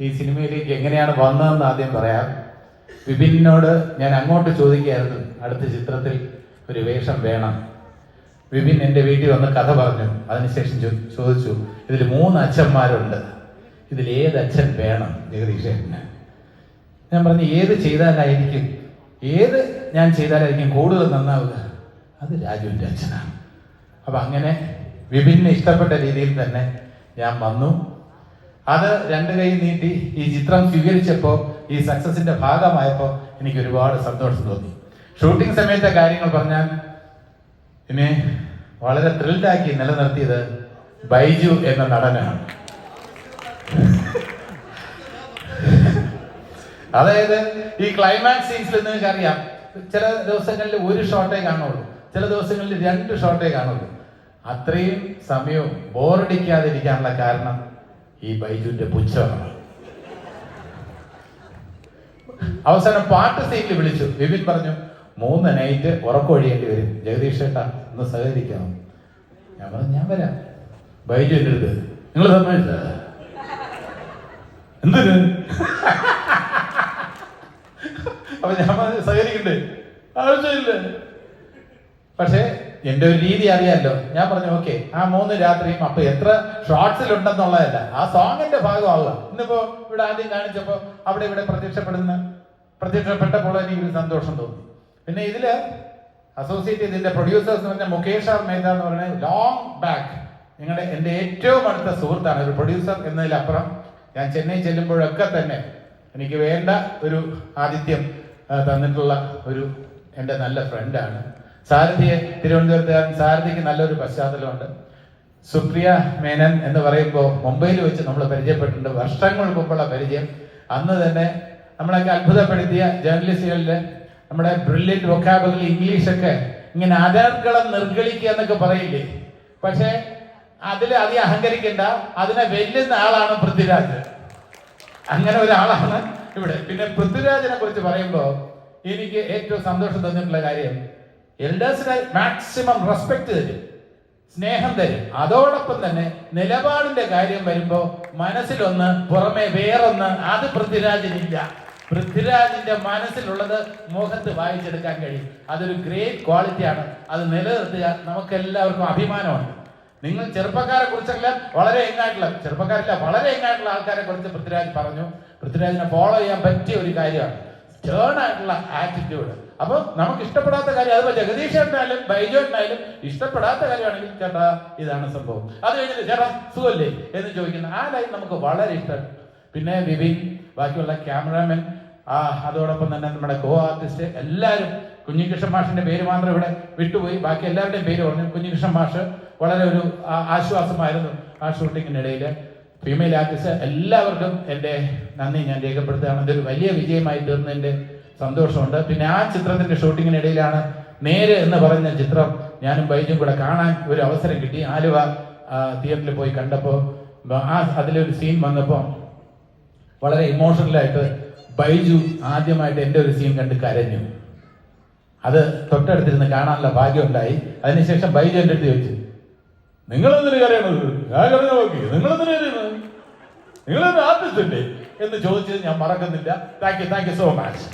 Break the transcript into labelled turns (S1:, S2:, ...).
S1: ഈ സിനിമയിലേക്ക് എങ്ങനെയാണ് വന്നതെന്ന് ആദ്യം പറയാം. വിപിനോട് ഞാൻ അങ്ങോട്ട് ചോദിക്കുകയായിരുന്നു അടുത്ത ചിത്രത്തിൽ ഒരു വേഷം വേണം. വിപിൻ എന്റെ വീട്ടിൽ വന്ന് കഥ പറഞ്ഞു. അതിനുശേഷം ചോദിച്ചു ഇതിൽ മൂന്ന് അച്ഛന്മാരുണ്ട്. ഇതിൽ ഏത് അച്ഛൻ വേണം? ജഗദീഷേട്ടന് ഞാൻ പറഞ്ഞു ഏത് ചെയ്താലായിരിക്കും? ഏത് ഞാൻ ചെയ്താലായിരിക്കും കൂടുതൽ നന്നാവുക? അത് രാജുവിന്റെ അച്ഛനാണ്. അപ്പം അങ്ങനെ വിഭിന്ന ഇഷ്ടപ്പെട്ട രീതിയിൽ തന്നെ ഞാൻ വന്നു. അത് രണ്ട് കൈ നീട്ടി ഈ ചിത്രം സ്വീകരിച്ചപ്പോൾ ഈ സക്സസിന്റെ ഭാഗമായപ്പോൾ എനിക്ക് ഒരുപാട് സന്തോഷം തോന്നി. ഷൂട്ടിംഗ് സമയത്തെ കാര്യങ്ങൾ പറഞ്ഞാൽ എന്നെ വളരെ ത്രിൽഡാക്കി നിലനിർത്തിയത് ബൈജു എന്ന നടനാണ്. അതായത് ഈ ക്ലൈമാക്സ് സീൻസിൽ നിങ്ങൾക്ക് അറിയാം ചില ദിവസങ്ങളിൽ ഒരു ഷോട്ടേ കാണുള്ളൂ ചില ദിവസങ്ങളിൽ രണ്ട് ഷോട്ടേ കാണുള്ളൂ. അത്രയും സമയവും ബോറടിക്കാതിരിക്കാനുള്ള കാരണം ഈ ബൈജുവിന്റെ പുച്ഛമാണ്. അവസാനം പാട്ട് സീറ്റിൽ വിളിച്ചു. വിപിൻ പറഞ്ഞു മൂന്ന് നൈറ്റ് ഉറക്കൊഴിയേണ്ടി വരും. ജഗദീഷ് ഏട്ടാ ഒന്ന് സഹകരിക്കണം. ഞാൻ പറഞ്ഞു ഞാൻ വരാം. ബൈജു എന്റെ അടുത്ത് നിങ്ങൾ സമ്മതിച്ച? എന്തിന്? അപ്പൊ ഞാൻ സഹകരിക്കണ്ടേ? ആവശ്യമില്ല. പക്ഷേ എന്റെ ഒരു രീതി അറിയാമല്ലോ ഞാൻ പറഞ്ഞു ഓക്കെ ആ മൂന്ന് രാത്രിയും അപ്പൊ എത്ര ഷോർട്സിൽ ഉണ്ടെന്നുള്ളതല്ല ആ സോങ്ങിന്റെ ഭാഗമാവുക ഇന്നിപ്പോ ഇവിടെ ആദ്യം കാണിച്ചപ്പോ അവിടെ ഇവിടെ പ്രത്യക്ഷപ്പെടുന്ന പ്രത്യക്ഷപ്പെട്ടപ്പോൾ എനിക്കൊരു സന്തോഷം തോന്നി. പിന്നെ ഇതിൽ അസോസിയേറ്റ് ഇതിന്റെ പ്രൊഡ്യൂസേഴ്സ് എന്ന് പറഞ്ഞ മുകേഷ് ആർ മേത്ത എന്ന് പറയുന്നത് ലോങ് ബാക്ക് നിങ്ങളുടെ എന്റെ ഏറ്റവും അടുത്ത സുഹൃത്താണ്. ഒരു പ്രൊഡ്യൂസർ എന്നതിലപ്പുറം ഞാൻ ചെന്നൈ ചെല്ലുമ്പോഴൊക്കെ തന്നെ എനിക്ക് വേണ്ട ഒരു ആതിഥ്യം തന്നിട്ടുള്ള ഒരു എന്റെ നല്ല ഫ്രണ്ടാണ് സാരഥിയെ തിരുവനന്തപുരത്തുകാരൻ സാരഥിക്ക് നല്ലൊരു പശ്ചാത്തലമുണ്ട്. സുപ്രിയ മേനൻ എന്ന് പറയുമ്പോൾ മുംബൈയിൽ വെച്ച് നമ്മൾ പരിചയപ്പെട്ടിട്ടുണ്ട്. വർഷങ്ങൾ മുമ്പുള്ള പരിചയം. അന്ന് തന്നെ നമ്മളൊക്കെ അത്ഭുതപ്പെടുത്തിയ ജേർണലിസ്റ്റുകളിൽ നമ്മുടെ ബ്രില്യന്റ് വൊക്കാബുലറി ഇംഗ്ലീഷൊക്കെ ഇങ്ങനെ അതർക്കളം നിർഗളിക്കുക എന്നൊക്കെ പറയില്ലേ? പക്ഷേ അതിൽ അതി അഹങ്കരിക്കേണ്ട. അതിനെ വെല്ലുന്ന ആളാണ് പൃഥ്വിരാജ്. അങ്ങനെ ഒരാളാണ് ഇവിടെ. പിന്നെ പൃഥ്വിരാജിനെ കുറിച്ച് പറയുമ്പോൾ എനിക്ക് ഏറ്റവും സന്തോഷം തന്നിട്ടുള്ള കാര്യം എൽഡേഴ്സിനെ മാക്സിമം റെസ്പെക്ട് തരും സ്നേഹം തരും. അതോടൊപ്പം തന്നെ നിലപാടിന്റെ കാര്യം വരുമ്പോ മനസ്സിലൊന്ന് പുറമെ വേറൊന്ന് അത് പൃഥ്വിരാജിനില്ല. പൃഥ്വിരാജിന്റെ മനസ്സിലുള്ളത് മുഖത്ത് വായിച്ചെടുക്കാൻ കഴിയും. അതൊരു ഗ്രേറ്റ് ക്വാളിറ്റിയാണ് അത് നിലനിർത്തുക നമുക്ക് എല്ലാവർക്കും അഭിമാനമുണ്ട് നിങ്ങൾ ചെറുപ്പക്കാരെ കുറിച്ചല്ല വളരെ എങ്ങായിട്ടുള്ള ചെറുപ്പക്കാരില്ല വളരെ എങ്ങായിട്ടുള്ള ആൾക്കാരെ കുറിച്ച് പൃഥ്വിരാജ് പറഞ്ഞു. പൃഥ്വിരാജിനെ ഫോളോ ചെയ്യാൻ പറ്റിയ ഒരു കാര്യമാണ്. സ്റ്റേൺ ആയിട്ടുള്ള ആറ്റിറ്റ്യൂഡ് അപ്പൊ നമുക്ക് ഇഷ്ടപ്പെടാത്ത കാര്യം അതിപ്പോ ജഗദീഷ് ഏട്ടനായാലും ബൈജു ഏട്ടനായാലും ഇഷ്ടപ്പെടാത്ത കാര്യമാണെങ്കിൽ ചേട്ടാ ഇതാണ് സംഭവം. അത് കഴിഞ്ഞിട്ട് ചേട്ടാ സുഖല്ലേ എന്ന് ചോദിക്കുന്ന ആ ലൈൻ നമുക്ക് വളരെ ഇഷ്ടം. പിന്നെ വിപിൻ ബാക്കിയുള്ള ക്യാമറാമാൻ ആ അതോടൊപ്പം തന്നെ നമ്മുടെ കോ ആർട്ടിസ്റ്റ് എല്ലാവരും കുഞ്ഞികൃഷ്ണൻ മാഷിന്റെ പേര് മാത്രം ഇവിടെ വിട്ടുപോയി. ബാക്കി എല്ലാവരുടെയും പേര് പറഞ്ഞു. കുഞ്ഞികൃഷ്ണൻ മാഷ് വളരെ ഒരു ആശ്വാസമായിരുന്നു ആ ഷൂട്ടിങ്ങിനിടയിൽ ഫീമെയിൽ ആർട്ടിസ്റ്റ് എല്ലാവർക്കും എന്റെ നന്ദി ഞാൻ രേഖപ്പെടുത്തുകയാണ്. ഇതൊരു വലിയ വിജയമായി തീർന്നതിന്റെ സന്തോഷമുണ്ട്. പിന്നെ ആ ചിത്രത്തിന്റെ ഷൂട്ടിങ്ങിനിടയിലാണ് നേര് എന്ന് പറഞ്ഞ ചിത്രം ഞാനും ബൈജും കൂടെ കാണാൻ ഒരു അവസരം കിട്ടി. ആലുവ തിയേറ്ററിൽ പോയി കണ്ടപ്പോൾ ആ അതിലൊരു സീൻ വന്നപ്പോൾ വളരെ ഇമോഷണലായിട്ട് ബൈജു ആദ്യമായിട്ട് എന്റെ ഒരു സീൻ കണ്ട് കരഞ്ഞു. അത് തൊട്ടടുത്തിരുന്ന് കാണാനുള്ള ഭാഗ്യം ഉണ്ടായി അതിനുശേഷം ബൈജു എന്റെ അടുത്ത് ചോദിച്ചു നിങ്ങളെന്തിനു കരയണത്? ഞാൻ നോക്കി എന്ന് ചോദിച്ചത് ഞാൻ മറക്കുന്നില്ല. Thank you thank you so much